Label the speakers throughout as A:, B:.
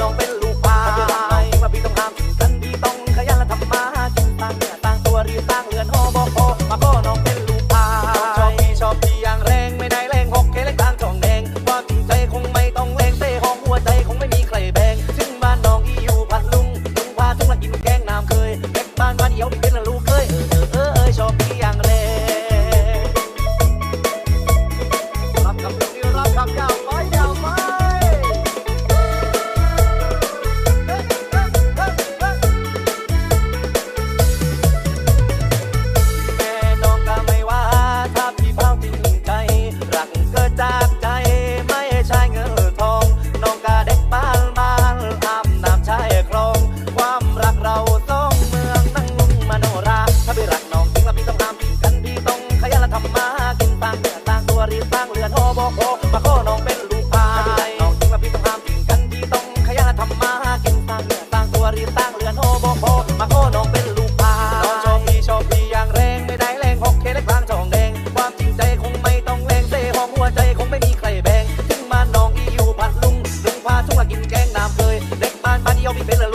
A: น้องเป็นลูกพายมาพี่ต้องห้ามกันดีต้องขยันและทำมาหากินตั้งเนื้อตั้งตัวรีบตั้งเรือนโฮโบโฮมาขอน้องเป็นลูกพายชอบพี่ชอบพี่อย่างแรงไม่ได้แรงหกเคเล็กทางทองแดงความจริงใจคงไม่ต้องแรงเต้ห้องหัวใจคงไม่มีใครแบ่งถึงบ้านน้องอีอยู่พัดลุงลุงพาถึงมากินแกงน้ำเคยเก็บบ้านบ้านเดียวพี่เป็นลูกเคย บอกพอมาขอน้องเป็นลูกชายน้องจึงมาพิส
B: ภามถึงกันที่ต้องขยันทำมาหากินตั้งเนื้อสร้างตัวรีบสร้งเรือนโอบอกพอมาขอน้องเป็นลูก
A: ชายน้องชอบพี่ชอบพี่อย่างแรงไม่ได้แรงห
C: กเคเล็กลางจองแดงความจริงใจคงไม่ต้องแรงเซ่หองหัวใจคงไม่มีใครแบ่งถึงมาน้องอีอยู่ผัดลุงลุงพาชุ่มกินแกงน้ำเคยเด็กบ้านบ้านเดียวพี่เป็น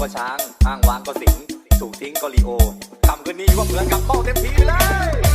C: ก็ช้างอ้างว้างก็สิง ถูกทิ้งก็ลีโอกำคืนนี้ว่าเหมือนกับเป้าเต็มทีเลย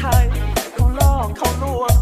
C: ไทยเขาลอกเขาลวง